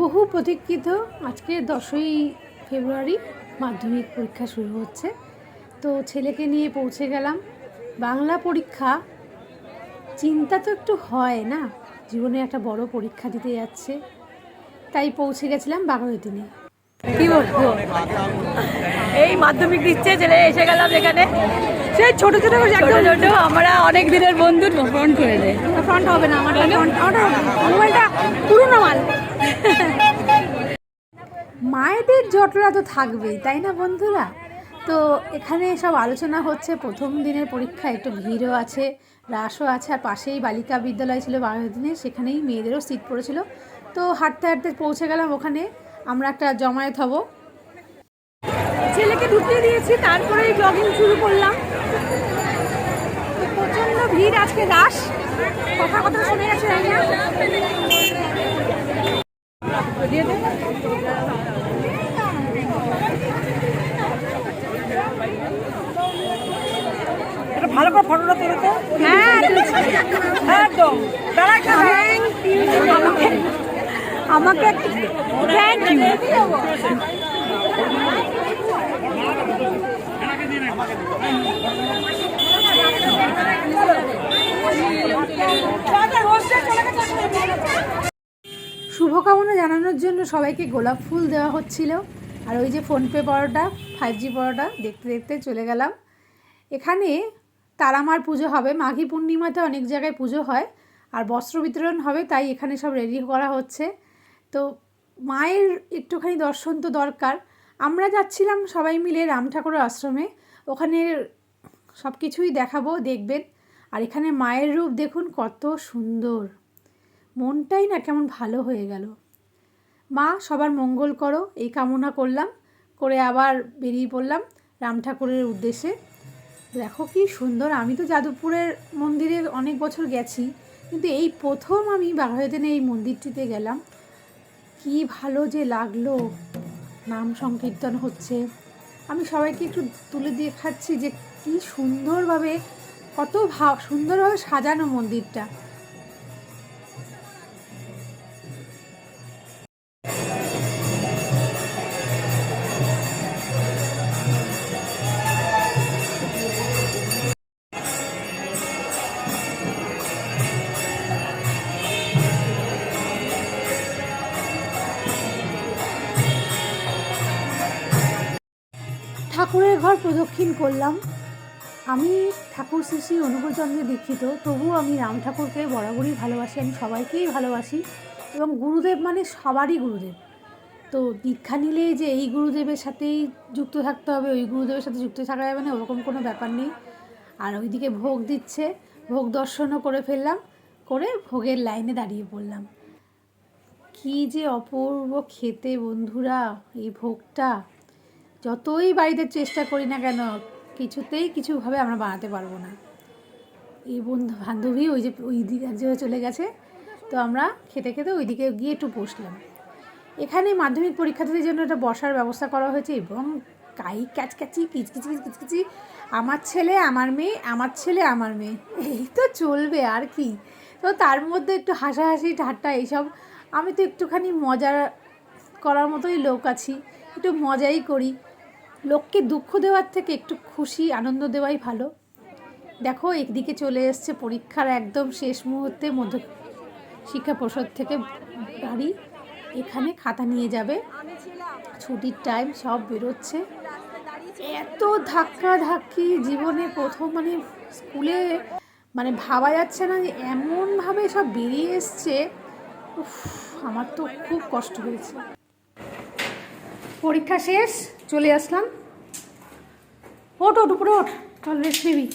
বহু প্রতীক্ষিত আজকে দশই ফেব্রুয়ারি মাধ্যমিক পরীক্ষা শুরু হচ্ছে। তো ছেলেকে নিয়ে পৌঁছে গেলাম। বাংলা পরীক্ষা চিন্তা তো একটু হয় না? জীবনে একটা বড় পরীক্ষা দিতে যাচ্ছে। তাই পৌঁছে গেছিলাম বাঘাযতীনে কি বলব? এই মাধ্যমিক দিচ্ছে ছেলে এসে গেলাম এখানে। সেই ছোট ছোট করে ছোট ছোট। আমরা অনেক দিনের বন্ধু। ফ্রন্ট করে দেয় ফ্রন্ট হবে না আমার মোবাইলটা পুরনো মাল। মায়েদের জটলা তো থাকবেই তাই না বন্ধুরা? তো এখানে সব আলোচনা হচ্ছে প্রথম দিনের পরীক্ষা একটু ভিড়ও আছে রাসও আছে আর পাশেই বালিকা বিদ্যালয় ছিল বারো দিনে সেখানেই মেয়েদেরও সিট পড়েছিল। তো হাঁটতে হাঁটতে পৌঁছে গেলাম ওখানে। আমরা একটা জমায়েত হব। ছেলেকে ঢুকতে দিয়েছি তারপরেই ব্লগিং শুরু করলাম। প্রচণ্ড ভিড় আজকে রাস কথা কথা শুনে গেছে ভালো করে ফটোটা তোলো তো হ্যাঁ একদম. আমাকে থ্যাংক শুভকামনা জানানোর জন্য সবাইকে গোলাপ ফুল দেওয়া হচ্ছিল। আর ওই যে ফোনপে পরোটা ফাইভ জি পরোটা দেখতে দেখতে চলে গেলাম। এখানে তারামার পুজো হবে। মাঘী পূর্ণিমাতে অনেক জায়গায় পুজো হয়। আর বস্ত্র বিতরণ হবে, তাই এখানে সব রেডি করা হচ্ছে। তো মায়ের একটুখানি দর্শন তো দরকার। আমরা যাচ্ছিলাম সবাই মিলে রাম ঠাকুরের আশ্রমে। ওখানে সব কিছুই দেখাবো, দেখবেন। আর এখানে মায়ের রূপ দেখুন, কত সুন্দর। মনটাই না কেমন ভালো হয়ে গেল। মা, সবার মঙ্গল করো, এই কামনা করলাম। করে আবার বেরিয়ে পড়লাম রাম ঠাকুরের উদ্দেশ্যে। দেখো কি সুন্দর, আমি তো যাদবপুরের মন্দিরে অনেক বছর গেছি, কিন্তু এই প্রথম আমি বাঘাযতীনে এই মন্দিরটিতে গেলাম। কি ভালো যে লাগল। নাম সংকীর্তন হচ্ছে। আমি সবাইকে একটু তুলে দেখাচ্ছি যে কি সুন্দরভাবে, কত ভাব সুন্দরভাবে সাজানো মন্দিরটা। ঠাকুরের ঘর প্রদক্ষিণ করলাম। আমি ঠাকুর শ্রী শ্রী অনুকূলচন্দ্রে দীক্ষিত, তবুও আমি রাম ঠাকুরকে বরাবরই ভালোবাসি, আমি সবাইকেই ভালোবাসি এবং গুরুদেব মানে সবারই গুরুদেব। তো দীক্ষা নিলেই যে এই গুরুদেবের সাথেই যুক্ত থাকতে হবে, ওই গুরুদেবের সাথে যুক্ত থাকা যাবে না, ওরকম কোনো ব্যাপার নেই। আর ওইদিকে ভোগ দিচ্ছে, ভোগ দর্শনও করে ফেললাম, করে ভোগের লাইনে দাঁড়িয়ে পড়লাম। কি যে অপূর্ব খেতে বন্ধুরা, এই ভোগটা। যতই বাড়িতে চেষ্টা করি না কেন, কিছুতেই কিছুভাবে আমরা বানাতে পারব না। এই বন্ধু বান্ধবী ওই যে, ওই দিক এক জায়গায় চলে গেছে, তো আমরা খেতে খেতে ওইদিকে গিয়ে একটু বসলাম। এখানে মাধ্যমিক পরীক্ষার্থীদের জন্য একটা বসার ব্যবস্থা করা হয়েছে এবং কাই ক্যাচক্যাচি, কিচকিচি কিচকিচি, আমার ছেলে, আমার মেয়ে, আমার ছেলে, আমার মেয়ে। এই তো চলবে আর কি। তো তার মধ্যে একটু হাসাহাসি, ঠাট্টা এইসব। আমি তো একটুখানি মজা করার মতোই লোক আছি, একটু মজাই করি। লোককে দুঃখ দেওয়ার থেকে একটু খুশি, আনন্দ দেওয়াই ভালো। দেখো, একদিকে চলে এসছে পরীক্ষার একদম শেষ মুহূর্তে মধ্য শিক্ষা পর্ষদ থেকে গাড়ি এখানে খাতা নিয়ে যাবে। ছুটির টাইম সব বেরোচ্ছে। এত ধাক্কা ধাক্কি জীবনে প্রথম মানে স্কুলে মানে ভাবা যাচ্ছে না যে এমনভাবে সব বেরিয়ে এসছে। উফ, আমার তো খুব কষ্ট হয়েছে। পরীক্ষা শেষ চলে আসলাম। ওট ওট উপরে ওট চল রেস্ট নিবি।